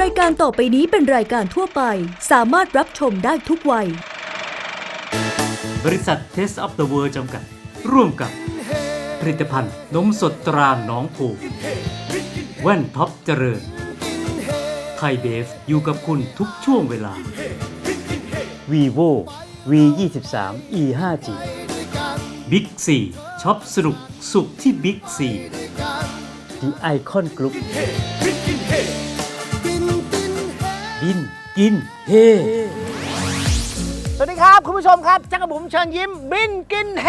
รายการต่อไปนี้เป็นรายการทั่วไป สามารถรับชมได้ทุกวัย บริษัทเทส of the World จำกัด ร่วมกับ ผลิตภัณฑ์นมสดตราหนองผูแว่นท็อปเจริญ ไทยเบฟอยู่กับคุณทุกช่วงเวลา vivo v 2 3 e 5 g บิ๊กซีช็อปสนุกสุขที่บิ๊กซี The Icon Group บินกินเฮสวัสดีครับ คุณผู้ชมครับจักรบุ๋มเชิญยิ้ม บินกินเฮ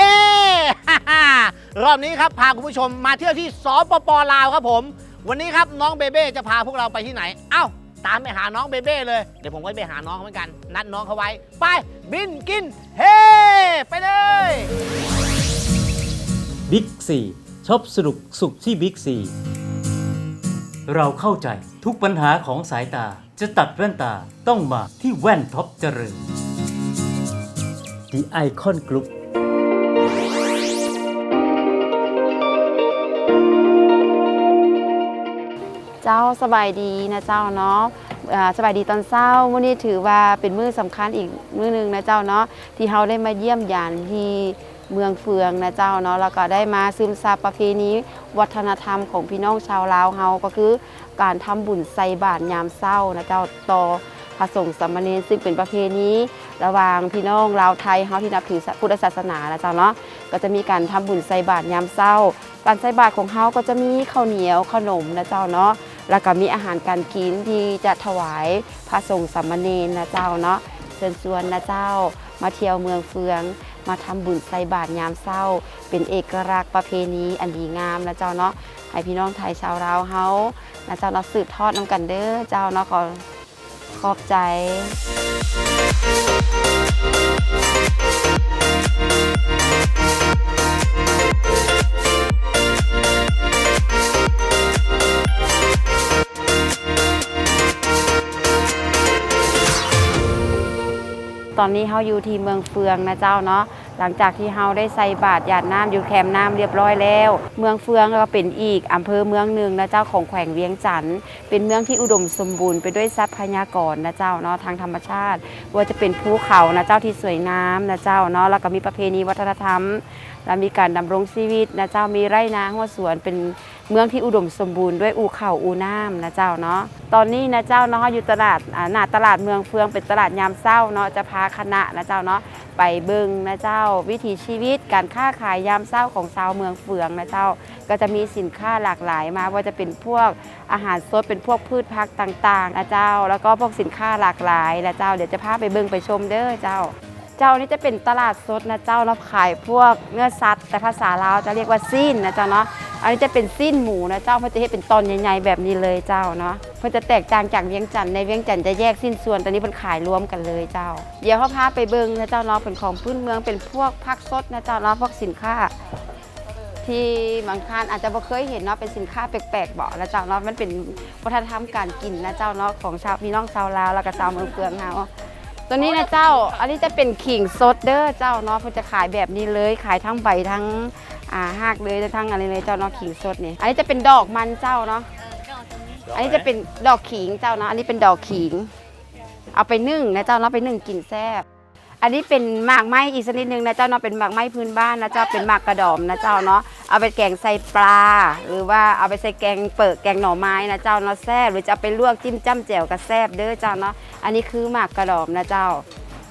รอบนี้ครับพาคุณผู้ชมมาเที่ยวที่สปปลาวครับผม วันนี้ครับน้องเบเบ้จะพาพวกเราไปที่ไหน เอ้า ตามไปหาน้องเบเบ้เลย เดี๋ยวผมก็ไปหาน้องเหมือนกัน นัดน้องเขาไว้ ไปบินกินเฮไปเลยบิ๊กซีช็อปสนุกสุขที่บิ๊กซีเราเข้าใจทุกปัญหาของสายตา จะตัดแว่นตาต้องมาที่แว่นท็อปเจริญ The Icon Group เจ้าสบายดีนะเจ้าเนาะอ่าสบายดีตอนเช้ามื้อนี้ถือว่าเป็นมื้อสำคัญอีกมื้อหนึงนะเจ้าเนาะที่เราได้มาเยี่ยมยามที่เมืองเฟืองนะเจ้าเนาะแล้วก็ได้มาซึมซับประเพณี วัฒนธรรมของพี่น้องชาวลาวเฮาก็คือ การทำบุญใส่บาตรยามเช้านะเจ้าต่อพระสงฆ์สามเณรซึ่งเป็นประเพณีระหว่างพี่น้องลาวไทยเฮาที่นับถือพุทธศาสนานะเจ้าเนาะก็จะมีการทำบุญใส่บาตรยามเช้าการใส่บาตรของเฮาก็จะมีข้าวเหนียวขนมนะเจ้าเนาะแล้วก็มีอาหารการกินที่จะถวายพระสงฆ์สามเณรนะเจ้าเนาะเชิญชวนนะเจ้ามาเที่ยวเมืองเฟือง มาทำบุญใส่บาตรยามเศร้า เป็นเอกลักษณ์ประเพณีอันดีงามนะเจ้าเนาะให้พี่น้องไทยชาวเราเฮานะเจ้าเนาะสืบทอดน้ำกันเด้อเจ้าเนาะขอขอบใจ ตอนนี้เฮาอยู่ที่เมืองเฟืองนะเจ้าเนาะหลังจากที่เฮาได้ใส่บาตรหยาดน้ำอยู่แคมน้ำเรียบร้อยแล้ว เมืองเฟืองก็เป็นอีกอำเภอเมืองหนึ่งนะเจ้าของแขวงเวียงจันทน์เป็นเมืองที่อุดมสมบูรณ์ไปด้วยทรัพยากรนะเจ้าเนาะทางธรรมชาติ ว่าจะเป็นภูเขานะเจ้าที่สวยงามนะเจ้าเนาะแล้วก็มีประเพณีวัฒนธรรม และมีการดำรงชีวิตนะเจ้ามีไร่นาหัวสวนเป็นเมืองที่อุดมสมบูรณ์ด้วยอูเขาอูน้ำนะเจ้าเนาะตอนนี้นะเจ้าเนาะอยู่ตลาดหน้าตลาดเมืองเฟืองเป็นตลาดยามเช้าเนาะจะพาคณะนะเจ้าเนาะไปเบิงนะเจ้า วิถีชีวิตการค้าขายยามเช้าของชาวเมืองเฟืองนะเจ้า ก็จะมีสินค้าหลากหลายมาว่าจะเป็นพวกอาหารสดเป็นพวกพืชผักต่างๆนะเจ้า แล้วก็พวกสินค้าหลากหลายนะเจ้าเดี๋ยวจะพาไปเบิงไปชมเด้อเจ้าเจ้านี่จะเป็นตลาดสดนะเจ้าเรับขายพวกเนื้อสัตว์แต่ภาษาลาวจะเรียกว่าซีนนะเจ้าเนาะ อันนี้จะเป็นซีนหมูนะเจ้าเพื่อจะให้เป็นตอนใหญ่ๆแบบนี้เลยเจ้าเนาะเพื่อจะแตกต่างจากเวียงจันทน์ในเวียงจันทน์จะแยกสิ้นส่วนตอนนี้เป็นขายรวมกันเลยเจ้า เดี๋ยวเขาพาไปเบิงนะเจ้าเนาะเป็นของพื้นเมืองเป็นพวกผักสดนะเจ้าเนาะพวกสินค้า ที่บางท่านอาจจะบ่เคยเห็นเนาะเป็นสินค้าแปลกๆบอกนะเจ้าเนาะมันเป็นวัฒนธรรมการกินนะเจ้าเนาะของชาวพี่น้องชาวลาวแล้วก็ชาวเมืองเฟืองเฮาตัวนี้นะเจ้า อันนี้จะเป็นขิงสดเด้อเจ้าเนาะเพื่อจะขายแบบนี้เลยขายทั้งใบทั้ง อ่าหากเลยทั้งอะไรเลยเจ้าเนาะขิงสดนี่อันนี้จะเป็นดอกมันเจ้าเนาะอันนี้จะเป็นดอกขิงเจ้าเนาะอันนี้เป็นดอกขิง เอาไปนึ่งนะเจ้าเนาะไปนึ่งกินแซ่บอันนี้เป็นหมากไม้อีกชนิดหนึ่งนะเจ้าเนาะเป็นหมากไม้พื้นบ้านนะเจ้าเป็นหมากกระดอมนะเจ้าเนาะเอาไปแกงใส่ปลา หรือว่าเอาไปใส่แกงเปิดแกงหน่อไม้นะเจ้าเนาะแซ่บหรือจะเอาไปลวกจิ้มจ้ำแจ่วก็แซ่บเด้อเจ้าเนาะอันนี้คือหมากกระดอมนะเจ้า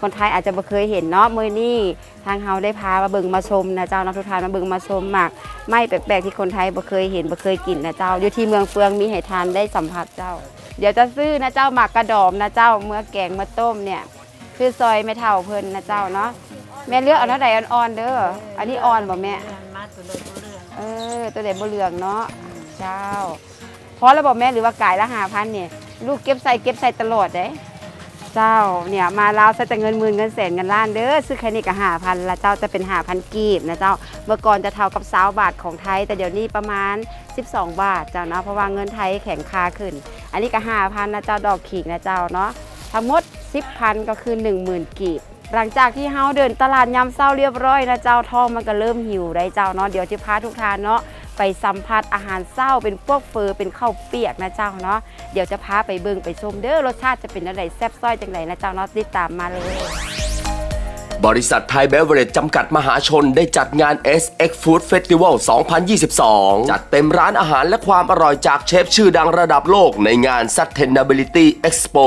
คนไทยอาจจะบ่เคยเห็นเนาะมื้อนี้ทางเฮาได้พามาเบิ่งมาชมนะเจ้านาะทุกทานมาเบิ่งมาชมหมากไม้แปลกๆที่คนไทยบ่เคยเห็นบ่เคยกินนะเจ้า อยู่ที่เมืองเฟืองมีให้ทานได้สัมผัสเจ้า เดี๋ยวจะซื้อนะเจ้าหมากกระดอมนะเจ้าเมื่อแกงมาต้มเนี่ยคือซอยไม่เท่าเพิ่นนะเจ้าเนาะแม่เลือกเอาเท่าใดอ่อนๆเด้ออันนี้อ่อนบ่แม่เออตัวใดบ่เหลืองเนาะเจ้าพอแล้วบอกแม่หรือว่ากายละ5,000เนี่ยลูกเก็บใส่เก็บใส่ตลอดเด้ เจ้าเนี่ยมาลาวใส่แต่เงินหมื่นเงินแสนเงินล้านเด้อซื้อแค่นี้ก็หาพันละเจ้าจะเป็นหาพันกีบนะเจ้าเมื่อก่อนจะเท่ากับสาวบาทของไทย แต่เดี๋ยวนี้ประมาณ 12 บาทเจ้าเนาะเพราะว่าเงินไทยแข็งค่าขึ้น อันนี้ก็หาพันนะเจ้าดอกขีกนะเจ้าเนาะทั้งหมด 10พันก็คือ 10,000 กีบหลังจากที่เฮาเดินตลาดยามเช้าเรียบร้อยนะเจ้าทองมันก็เริ่มหิวได้เจ้าเนาะเดี๋ยวจะพาทุกทานเนาะ ไปสัมผัสอาหารเศร้าเป็นพวกเฟอเป็นข้าวเปียกนะเจ้าเนาะเดี๋ยวจะพาไปเบิงไปชมเด้อรสชาติจะเป็นอะไรแซ่บซ้อยจังไรนะเจ้าเนาะติดตามมาเลย บริษัทไทยเบเวอเรจจำกัดมหาชนได้จัดงาน SX Food Festival 2022 จัดเต็มร้านอาหารและความอร่อยจากเชฟชื่อดังระดับโลกในงาน Sustainability Expo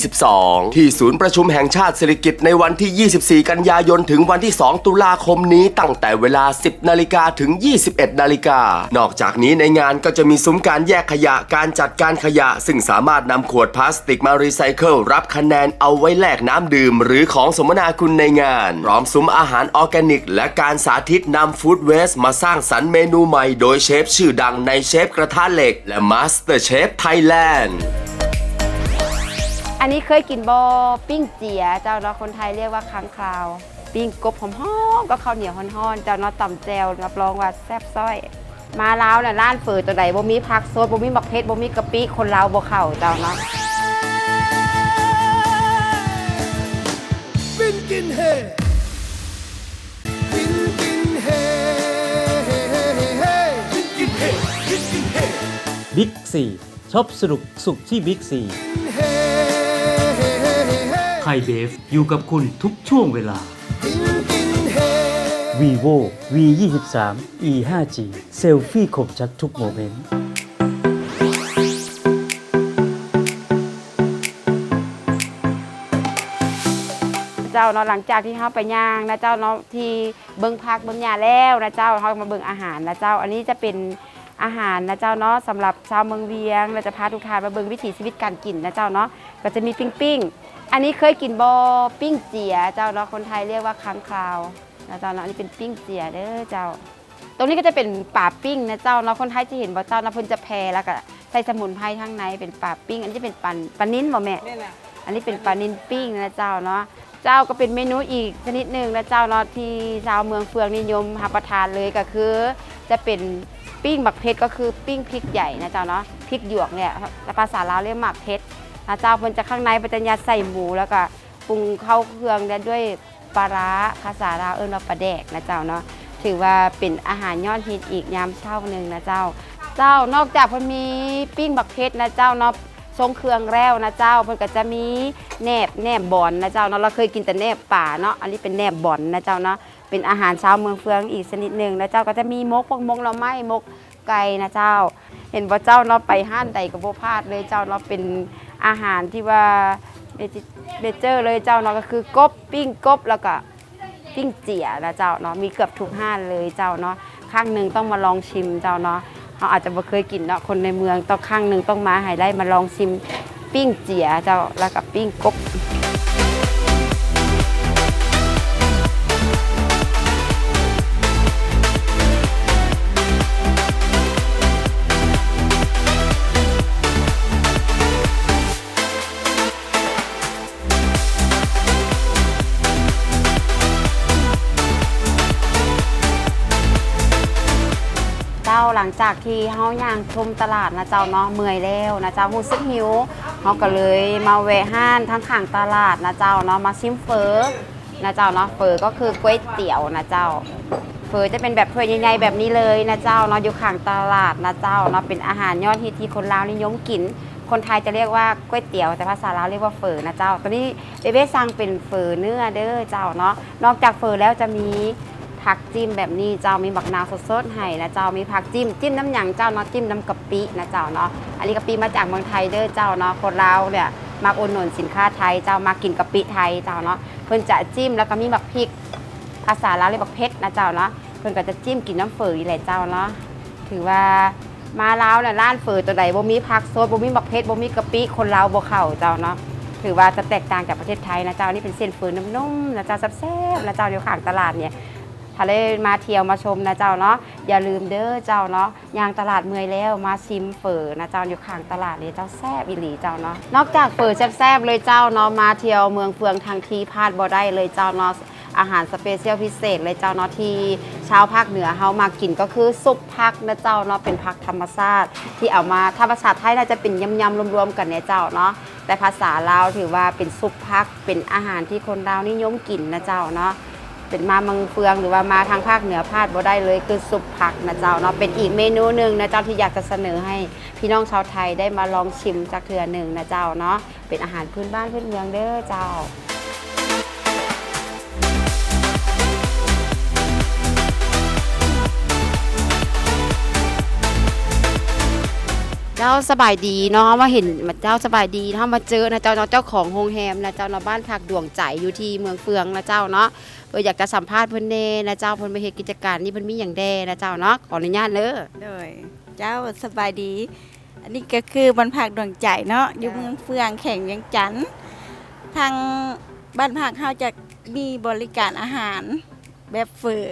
2022 ที่ศูนย์ประชุมแห่งชาติสิริกิติ์ในวันที่ 24 กันยายน ถึงวันที่ 2 ตุลาคมนี้ตั้งแต่เวลา 10 นาฬิกาถึง 21 นาฬิกา นอกจากนี้ในงานก็จะมีซุ้มการแยกขยะการจัดการขยะ ซึ่งสามารถนำขวดพลาสติกมารีไซเคิลรับคะแนนเอาไว้แลกน้ำดื่ม หรือของสมนาคุณในงาน พร้อมซุ้มอาหารออร์แกนิก และการสาธิตนำฟู้ดเวสมาสร้างสรรค์เมนูใหม่โดยเชฟชื่อดังในเชฟกระทะเหล็ก และมาสเตอร์เชฟไทยแลนด์อันนี้เคยกินบอปิ้งเจียเจ้าเนาะคนไทยเรียกว่าค้างคาว ปิ้งกบหอมๆก็ข้าวเหนียวฮ้อนๆเจ้าเนาะต่ำแจวรับรองว่าแซ่บซ้อย มาลาวน่ะร้านเปิดตัวใดบ่มีผักสดบ่มีบักเพชรบ่มีกะปิคนลาวบ่เข้าเจ้าเนาะ Bin gin he Bin gin he Bin gin he Bin gin he บิ๊กซีช็อปสนุกสุขที่บิ๊กซีไทยเบฟอยู่กับคุณทุกช่วงเวลา vivo v 2 3 e 5 g เซลฟี่คมชัดทุกโมเมนต์ จ้าเนาะหลังจากที่เฮาไปย่างนะเจ้าเนาะที่เบิ่งพักเบิ่งหญ้าแล้วนะเจ้าเฮามาเบิ่งอาหารนะเจ้า อันนี้จะเป็นอาหารนะเจ้าเนาะสำหรับชาวเมืองเวียง เราจะพาทุกท่านมาเบิ่งวิถีชีวิตการกินนะเจ้าเนาะก็จะมีปิ้งปิ้งอันนี้เคยกินบอปิ้งเจียเจ้าเนาะคนไทยเรียกว่าค้างคาวนะเจ้าเนาะอันนี้เป็นปิ้งเจียเด้อเจ้า ตรงนี้ก็จะเป็นป่าปิ้งนะเจ้าเนาะคนไทยจะเห็นบ่เจ้าเนาะเพิ่นจะแพรแล้วก็ใส่สมุนไพรข้างในเป็นป่าปิ้ง อันนี้จะเป็นปันปลานิ้นบ่แม่อันนี้เป็นปลานิ้นปิ้งนะเจ้าเนาะ เจ้าก็เป็นเมนูอีกชนิดหนึ่งนะเจ้าเนาะที่ชาวเมืองเฟืองนิยมรับประทานเลยก็คือ จะเป็นปิ้งหมักเพชรก็คือปิ้งพริกใหญ่นะเจ้าเนาะพริกหยวกเนี่ยภาษาลาวเรียกหมักเพชรนะเจ้าเพิ่นจะข้างในเพิ่นจะยัดใส่หมูแล้วก็ปรุงเข้าเครื่องเนี่ยด้วยปลาร้าภาษาลาวเอิ้นว่าปลาแดกนะเจ้าเนาะถือว่าเป็นอาหารยอดฮิตอีกยามเช้าหนึ่งนะเจ้า เจ้านอกจากเพิ่นมีปิ้งบักเพชรนะเจ้าเนาะ ทรงเครื่องแล้วนะเจ้าเพิ่นก็จะมีแหนบแหนบบอนนะเจ้าเนาะเราเคยกินแต่แหนบป่าเนาะอันนี้เป็นแหนบบอนนะเจ้าเนาะเป็นอาหารชาวเมืองเฟืองอีกชนิดหนึ่งนะเจ้าก็จะมีมกพวกมกเราไม้มกไก่นะเจ้า เห็นว่าเจ้าเนาะไปห้านใดก็บ่พลาดเลยเจ้าเนาะเป็นอาหารที่ว่าเบเจอร์เลยเจ้าเนาะก็คือกบปิ้งกบแล้วก็ปิ้งเจี๋ยนะเจ้าเนาะมีเกือบทุกห้านเลยเจ้าเนาะข้างหนึ่งต้องมาลองชิมเจ้าเนาะ เขาอาจจะไม่เคยกินเนาะคนในเมืองต้องข้างหนึ่งต้องมาหายไล่มาลองชิมปิ้งเจียเจ้าแล้วกับปิ้งกบ จาหลังจากที่เฮาย่างชมตลาดนะเจ้าเนาะเมื่อยแล้วนะเจ้ารู้สึกหิวเฮาก็เลยมาแวะห้านทั้งข้างตลาดนะเจ้าเนาะมาชิมเฟอนะเจ้าเนาะเฟอก็คือก๋วยเตี๋ยวนะเจ้าเฟอจะเป็นแบบถ้วยใหญ่ๆแบบนี้เลยนะเจ้าเนาะอยู่ข้างตลาดนะเจ้าเนาะเป็นอาหารยอดฮิตที่คนลาวนิยมกิน คนไทยจะเรียกว่าก๋วยเตี๋ยวแต่ภาษาลาวเรียกว่าเฟอนะเจ้าตอนนี้เบเบ้สั่งเป็นเฟอเนื้อเด้อเจ้าเนาะนอกจากเฟอแล้วจะมี ผักจิ้มแบบนี้เจ้ามีบักนาวสดๆให้นะเจ้ามีผักจิ้มจิ้มน้ำหยังเจ้าเนาะจิ้มน้ำกะปินะเจ้าเนาะอันนี้กะปิมาจากเมืองไทยเด้อเจ้าเนาะคนลาเนี่ยมาอุดหนุนสินค้าไทยเจ้ามากินกะปิไทยเจ้าเนาะเพิ่นจะจิ้มแล้วก็มีบักพริกภาษาลาวเรียกบักเพชรนะเจ้าเนาะเพิ่นก็จะจิ้มกินน้ำเฝอยแหละเจ้าเนาะถือว่ามาลาวเนี่ยร้านเฝอตัวใดบ่มีผักสดบ่มีบักเพชรบ่มีกะปิคนลาวบ่เข้าเจ้าเนาะถือว่าจะแตกต่างจากประเทศไทยนะเจ้านี่เป็นเส้นฝอน้ำนุ่มนะเจ้าแซ่บๆนะเจ้าอยู่ข้างตลาดเนี่ย ถ้าได้มาเที่ยวมาชมนะเจ้าเนาะอย่าลืมเด้อเจ้าเนาะยางตลาดเมื่อยแล้วมาซิมเฝอนะเจ้าอยู่ข้างตลาดเลยเจ้าแซ่บอีหลีเจ้าเนาะนอกจากเฝอแซ่บๆเลยเจ้าเนาะมาเที่ยวเมืองเฟืองทางทีพลาดบ่ได้เลยเจ้าเนาะอาหารสเปเชียลพิเศษเลยเจ้าเนาะที่ชาวภาคเหนือเฮามากินก็คือซุปผักนะเจ้าเนาะเป็นผักธรรมชาติที่เอามาถ้าภาษาไทยน่าจะเป็นยำๆรวมๆกันเนี่ยเจ้าเนาะแต่ภาษาลาวถือว่าเป็นซุปผักเป็นอาหารที่คนลาวนิยมกินนะเจ้าเนาะ เป็นมาเมืองเฟืองหรือว่ามาทางภาคเหนือพลาดบ่ได้เลยคือซุปผักนะเจ้าเนาะเป็นอีกเมนูหนึ่งนะเจ้าที่อยากจะเสนอให้พี่น้องชาวไทยได้มาลองชิมจากเถื่อหนึ่งนะเจ้าเนาะเป็นอาหารพื้นบ้านพื้นเมืองเด้อเจ้า เจ้าสบายดีเนาะมาเห็นเจ้าสบายดีเนาะมาเจอนะเจ้าเนาะเจ้าของโรงแรมนะเจ้าเนาะบ้านผักดวงใจอยู่ที่เมืองเฟืองนะเจ้าเนาะเอออยากจะสัมภาษณ์เพิ่นเน่นะเจ้าเพิ่นไปเฮ็ดกิจการนี่เพิ่นมีหยังแดนะเจ้าเนาะขออนุญาตเด้อโดยเจ้าสบายดี อันนี้ก็คือบรรพักดวงใจเนาะอยู่เมืองเฟืองแข่งเวียงจันทน์ทางบ้านพักเฮาจะมีบริการอาหารแบบเฟอ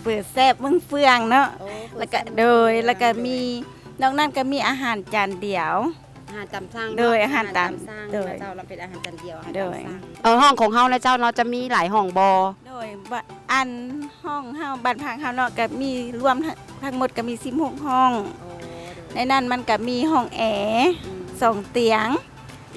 เฟอแซ่บเมืองเฟืองเนาะแล้วก็โดยแล้วก็มี นอกนั้นก็มีอาหารจานเดียว อาหารตามสั่งโดยอาหารตามสั่งโดยนะเจ้าเราเป็นอาหารจานเดียวอาหารโดตามยสั่งเออห้องของเฮานะเจ้าเนาะจะมีหลายห้องบอโดยบะอันห้องเฮาบ้านพักเฮาเนาะก็มีรวมทั้งทั้งหมดก็มี16ห้องในนั้นมันก็มีห้องแอร์สองเตียง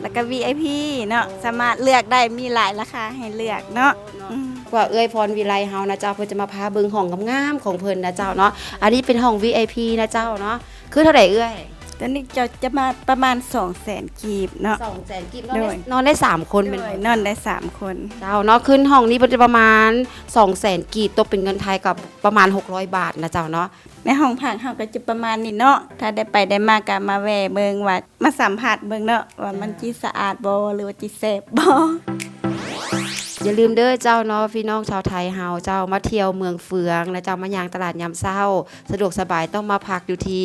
แล้วก็ VIP เนาะสามารถเลือกได้มีหลายราคาให้เลือกเนาะอืมกว่าเอ้ยพรวิไลเฮานะเจ้าเพิ่นจะมาพาเบิ่งห้องงามๆของเพิ่นนะเจ้าเนาะอันนี้เป็นห้อง VIP นะเจ้าเนาะ คือเท่าไหร่เอ้ยตอนนี้จะจะมาประมาณ2 0 0 0 0 0กีบเนาะ200,000กิบโดนอนยได้นอนได้สามคนเป็นโดบ่ยนอนได้3คนเจ้าเนาะขึ้นห้องนี้มันจะประมาณ2 0 0 0 0 0กีบตกเป็นเงินไทยกับประมาณ 600 บาทนะเจ้าเนาะในห้องพักเฮาก็จะประมาณนี้เนาะถ้าได้ไปได้มาก็มาแวะเบิ่งว่ามาสัมผัสเบิ่งเนาะว่ามันจิสะอาดบ่หรือว่าจิแซ่บบ่ อย่าลืมเด้อเจ้าเนาะพี่น้องชาวไทยเฮาเจ้ามาเที่ยวเมืองเฟืองและเจ้ามายางตลาดยามเศร้า สะดวกสบายต้องมาพักอยู่ที่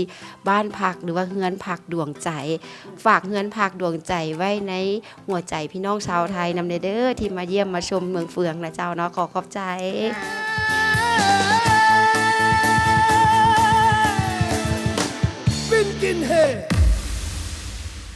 บ้านพักหรือว่าเฮือนพักดวงใจ ฝากเฮือนพักดวงใจไว้ในหัวใจพี่น้องชาวไทยนำเด้อที่มาเยี่ยมมาชมเมืองเฟืองนะเจ้าเนาะขอขอบใจ Binkin Head.